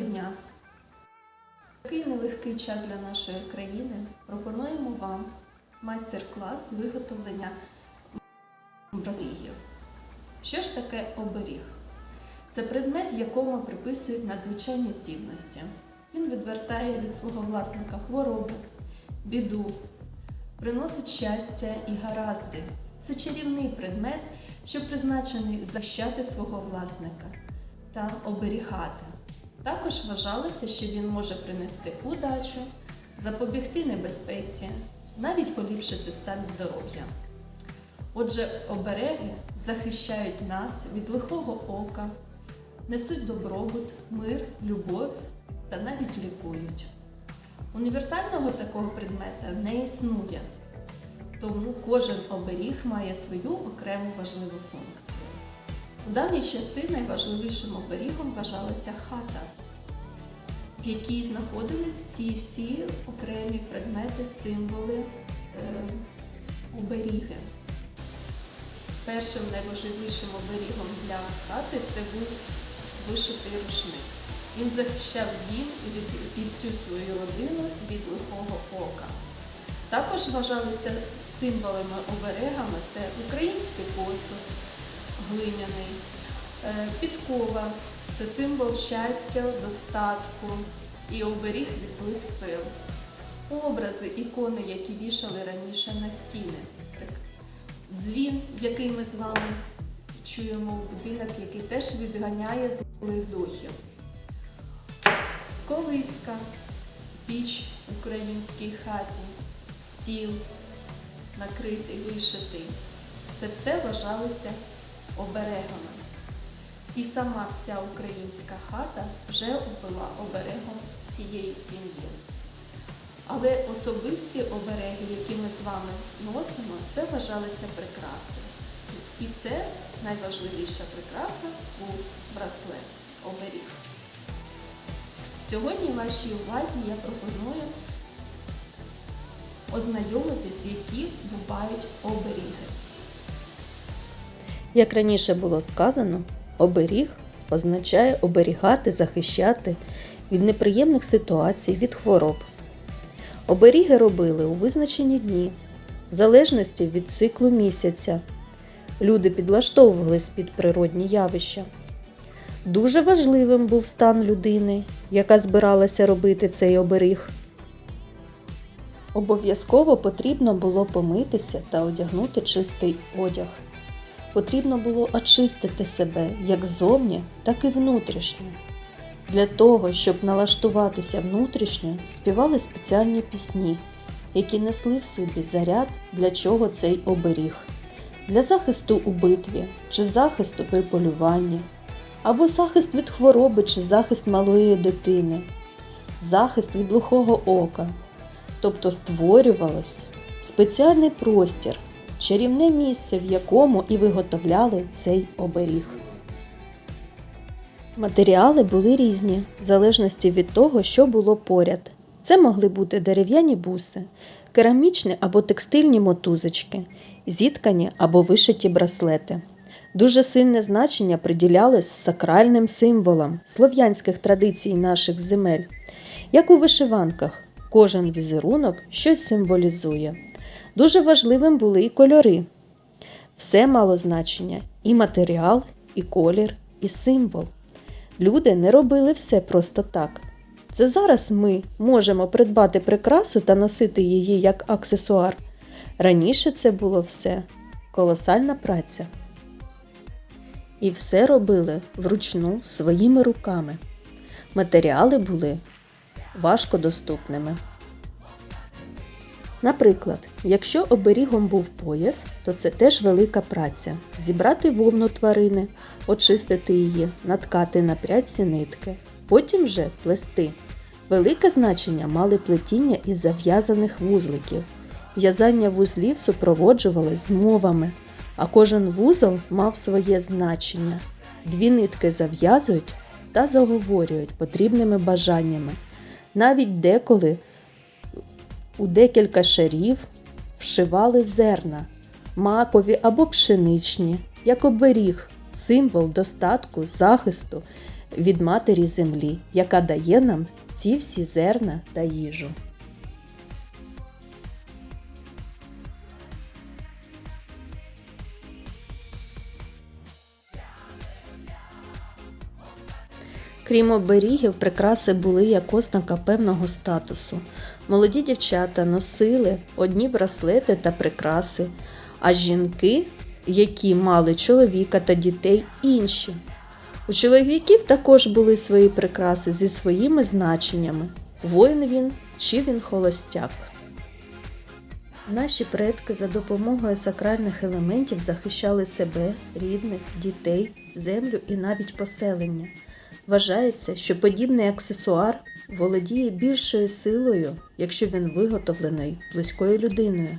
дня. Такий нелегкий час для нашої країни пропонуємо вам майстер-клас виготовлення бразилігів. Що ж таке оберіг? Це предмет, якому приписують надзвичайні здібності. Він відвертає від свого власника хворобу, біду, приносить щастя і гаразди. Це чарівний предмет, що призначений захищати свого власника та оберігати. Також вважалося, що він може принести удачу, запобігти небезпеці, навіть поліпшити стан здоров'я. Отже, обереги захищають нас від лихого ока, несуть добробут, мир, любов та навіть лікують. Універсального такого предмета не існує, тому кожен оберіг має свою окрему важливу функцію. У давні часи найважливішим оберігом вважалася хата, в якій знаходились ці всі окремі предмети, символи, е, оберіги. Першим найважливішим оберігом для хати це був вишитий рушник. Він захищав дім і, всю свою родину від лихого ока. Також вважалися символами оберегами це український посуд, глиняний, е, підкова це символ щастя, достатку і оберіг від злих сил. Образи, ікони, які вішали раніше на стіни. Дзвін, який ми з вами чуємо в будинок, який теж відганяє злих духів. Колиска, піч в українській хаті, стіл накритий, вишитий. Це все вважалося оберегами. І сама вся українська хата вже була оберегом всієї сім'ї. Але особисті обереги, які ми з вами носимо, це вважалися прикраси. І це найважливіша прикраса був браслет, оберіг. Сьогодні вашій увазі я пропоную ознайомитись, які бувають оберіги. Як раніше було сказано, оберіг означає оберігати, захищати від неприємних ситуацій, від хвороб. Оберіги робили у визначені дні, в залежності від циклу місяця. Люди підлаштовувались під природні явища. Дуже важливим був стан людини, яка збиралася робити цей оберіг. Обов'язково потрібно було помитися та одягнути чистий одяг. Потрібно було очистити себе як зовні, так і внутрішньо. Для того, щоб налаштуватися внутрішньо, співали спеціальні пісні, які несли в собі заряд, для чого цей оберіг, для захисту у битві чи захисту при полюванні, або захист від хвороби чи захист малої дитини, захист від глухого ока, тобто створювалось спеціальний простір, чарівне місце, в якому і виготовляли цей оберіг. Матеріали були різні, в залежності від того, що було поряд. Це могли бути дерев'яні буси, керамічні або текстильні мотузочки, зіткані або вишиті браслети. Дуже сильне значення приділялось сакральним символам слов'янських традицій наших земель. Як у вишиванках, кожен візерунок щось символізує. Дуже важливим були і кольори. Все мало значення і матеріал, і колір, і символ. Люди не робили все просто так. Це зараз ми можемо придбати прикрасу та носити її як аксесуар. Раніше це було все колосальна праця. І все робили вручну своїми руками. Матеріали були важкодоступними. Наприклад, якщо оберігом був пояс, то це теж велика праця. Зібрати вовну тварини, очистити її, наткати на прядці нитки, потім вже плести. Велике значення мали плетіння із зав'язаних вузликів. В'язання вузлів супроводжувалось змовами, а кожен вузол мав своє значення. Дві нитки зав'язують та заговорюють потрібними бажаннями. Навіть деколи у декілька шарів вшивали зерна, макові або пшеничні, як оберіг, символ достатку, захисту від матері землі, яка дає нам ці всі зерна та їжу. Крім оберігів, прикраси були як ознака певного статусу. Молоді дівчата носили одні браслети та прикраси, а жінки, які мали чоловіка та дітей, інші. У чоловіків також були свої прикраси зі своїми значеннями воїн він чи він холостяк. Наші предки за допомогою сакральних елементів захищали себе, рідних, дітей, землю і навіть поселення. Вважається, що подібний аксесуар володіє більшою силою, якщо він виготовлений близькою людиною.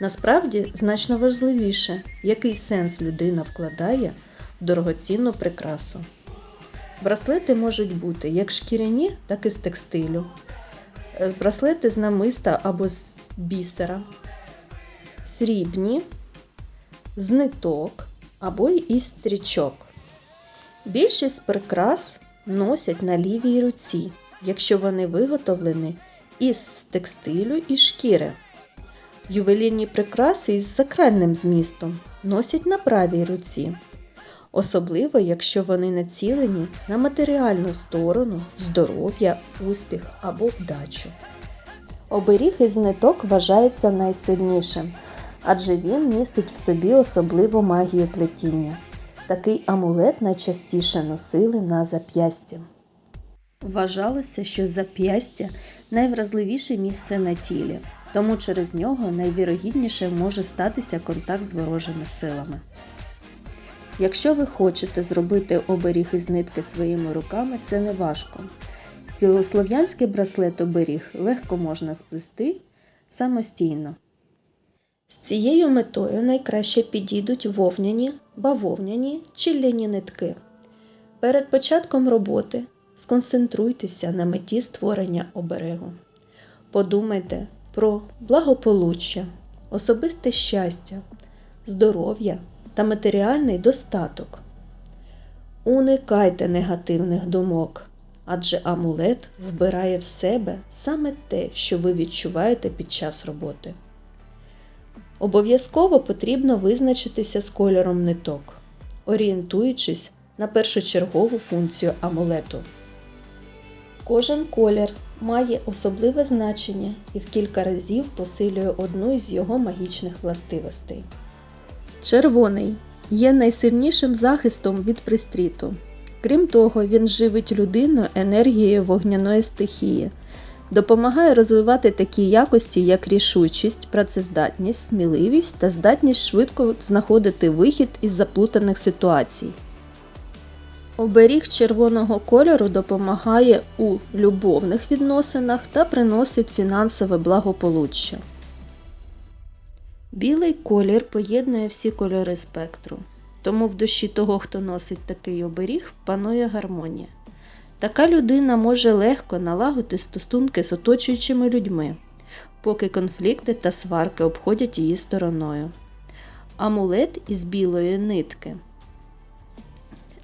Насправді значно важливіше, який сенс людина вкладає в дорогоцінну прикрасу. Браслети можуть бути як шкіряні, так і з текстилю, Е, браслети з намиста або з бісера, срібні, з ниток або із стрічок. Більшість прикрас носять на лівій руці, якщо вони виготовлені із текстилю і шкіри. Ювелірні прикраси із сакральним змістом носять на правій руці, особливо якщо вони націлені на матеріальну сторону, здоров'я, успіх або вдачу. Оберіг із ниток вважається найсильнішим, адже він містить в собі особливу магію плетіння. Такий амулет найчастіше носили на зап'ясті. Вважалося, що зап'ястя найвразливіше місце на тілі, тому через нього найвірогідніше може статися контакт з ворожими силами. Якщо ви хочете зробити оберіг із нитки своїми руками, це не важко. Слов'янський браслет оберіг легко можна сплести самостійно. З цією метою найкраще підійдуть вовняні, бавовняні чи ляні нитки. Перед початком роботи сконцентруйтеся на меті створення оберегу. Подумайте про благополуччя, особисте щастя, здоров'я та матеріальний достаток. Уникайте негативних думок, адже амулет вбирає в себе саме те, що ви відчуваєте під час роботи. Обов'язково потрібно визначитися з кольором ниток, орієнтуючись на першочергову функцію амулету. Кожен колір має особливе значення і в кілька разів посилює одну із його магічних властивостей. Червоний є найсильнішим захистом від пристріту. Крім того, він живить людину енергією вогняної стихії, допомагає розвивати такі якості, як рішучість, працездатність, сміливість та здатність швидко знаходити вихід із заплутаних ситуацій. Оберіг червоного кольору допомагає у любовних відносинах та приносить фінансове благополуччя. Білий колір поєднує всі кольори спектру, тому в душі того, хто носить такий оберіг, панує гармонія. Така людина може легко налагодити стосунки з оточуючими людьми, поки конфлікти та сварки обходять її стороною. Амулет із білої нитки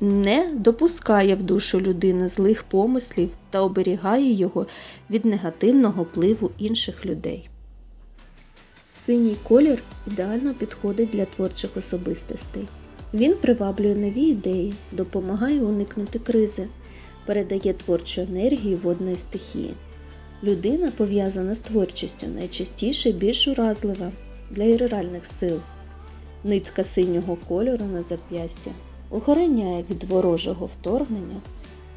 не допускає в душу людини злих помислів та оберігає його від негативного впливу інших людей. Синій колір ідеально підходить для творчих особистостей. Він приваблює нові ідеї, допомагає уникнути кризи, передає творчу енергію водної стихії. Людина, пов'язана з творчістю, найчастіше більш уразлива для ірреальних сил. Нитка синього кольору на зап'ястя охороняє від ворожого вторгнення,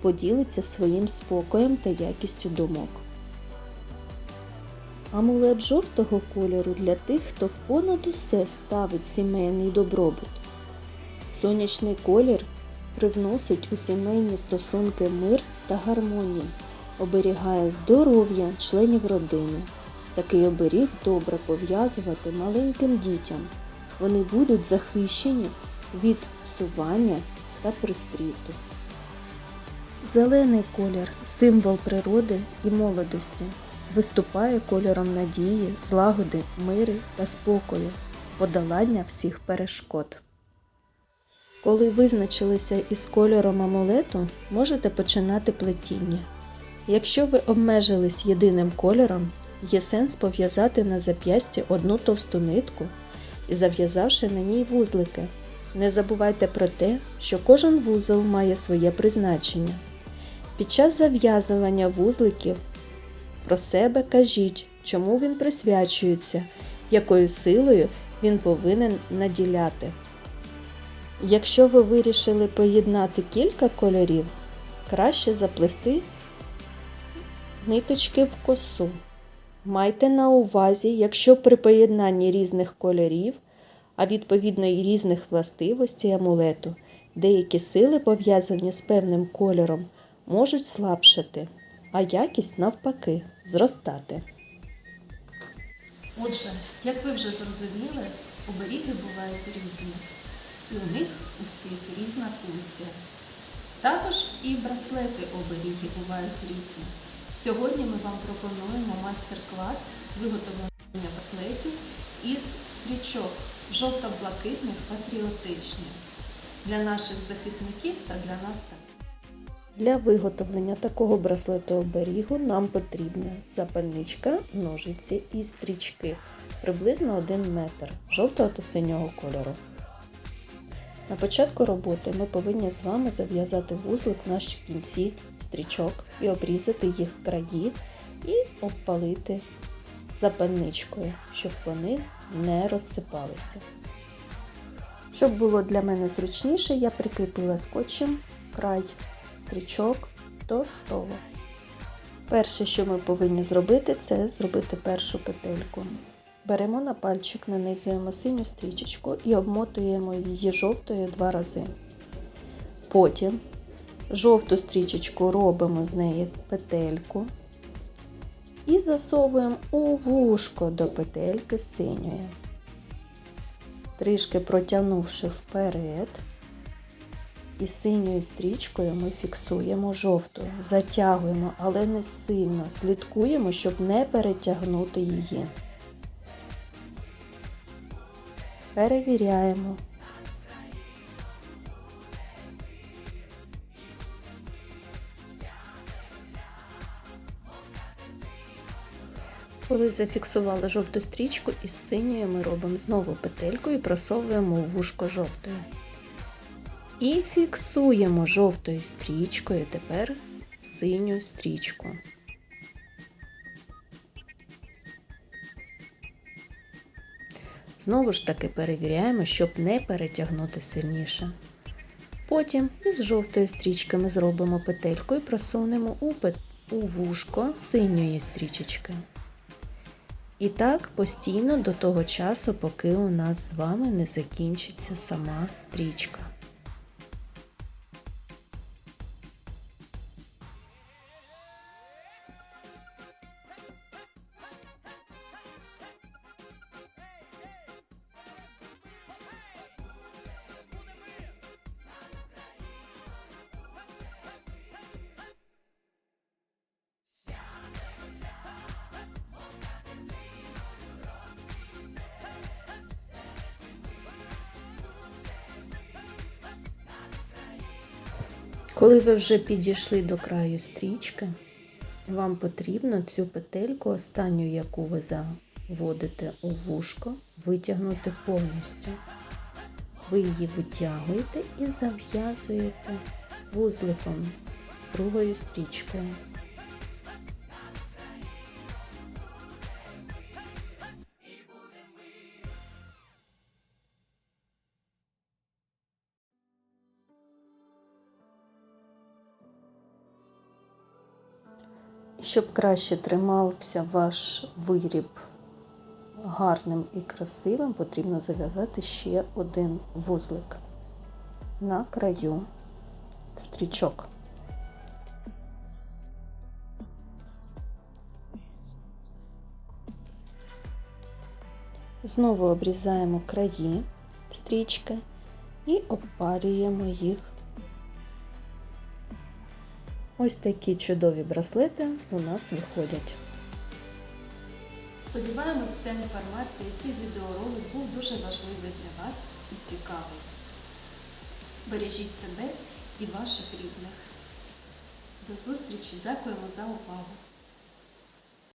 поділиться своїм спокоєм та якістю думок. Амулет жовтого кольору для тих, хто понад усе ставить сімейний добробут. Сонячний колір привносить у сімейні стосунки мир та гармонію, оберігає здоров'я членів родини. Такий оберіг добре пов'язувати маленьким дітям. Вони будуть захищені від псування та пристріту. Зелений колір символ природи і молодості. Виступає кольором надії, злагоди, мири та спокою, подолання всіх перешкод. Коли визначилися із кольором амулету, можете починати плетіння. Якщо ви обмежились єдиним кольором, є сенс пов'язати на зап'ясті одну товсту нитку і зав'язавши на ній вузлики. Не забувайте про те, що кожен вузол має своє призначення. Під час зав'язування вузликів про себе кажіть, чому він присвячується, якою силою він повинен наділяти. Якщо ви вирішили поєднати кілька кольорів, краще заплести ниточки в косу. Майте на увазі, якщо при поєднанні різних кольорів, а відповідно і різних властивостей амулету, деякі сили, пов'язані з певним кольором, можуть слабшати, а якість навпаки зростати. Отже, як ви вже зрозуміли, оберіги бувають різні, і у них у всіх різна функція. Також і браслети оберіги бувають різні. Сьогодні ми вам пропонуємо майстер-клас з виготовлення браслетів із стрічок жовто-блакитних патріотичних для наших захисників та для нас також. Для виготовлення такого браслету оберігу нам потрібна запальничка, ножиці і стрічки приблизно 1 метр жовтого та синього кольору. На початку роботи ми повинні з вами зав'язати вузлик на кінці стрічок і обрізати їх краї і обпалити запальничкою, щоб вони не розсипалися. Щоб було для мене зручніше, я прикріпила скотчем край стрічок до столу. Перше, що ми повинні зробити, це зробити першу петельку. Беремо на пальчик, нанизуємо синю стрічечку і обмотуємо її жовтою два рази. Потім жовту стрічечку робимо з неї петельку і засовуємо у вушко до петельки синьої. Трішки протягнувши вперед, і синьою стрічкою ми фіксуємо жовтою, затягуємо, але не сильно, слідкуємо, щоб не перетягнути її. Перевіряємо. Коли зафіксували жовту стрічку із синьою ми робимо знову петельку і просовуємо в вушко жовтою. І фіксуємо жовтою стрічкою тепер синю стрічку. Знову ж таки перевіряємо, щоб не перетягнути сильніше. Потім із жовтої стрічки ми зробимо петельку і просунемо у, вушко синьої стрічечки. І так постійно до того часу, поки у нас з вами не закінчиться сама стрічка. Коли ви вже підійшли до краю стрічки, вам потрібно цю петельку, останню, яку ви заводите у вушко, витягнути повністю. Ви її витягуєте і зав'язуєте вузликом з другою стрічкою. Щоб краще тримався ваш виріб гарним і красивим, потрібно зав'язати ще один вузлик на краю стрічок. Знову обрізаємо краї стрічки і обпалюємо їх Ось такі чудові браслети у нас виходять. Сподіваємось, ця інформація, і цей відеоролик був дуже важливий для вас і цікавий. Бережіть себе і ваших рідних. До зустрічі. Дякуємо за увагу.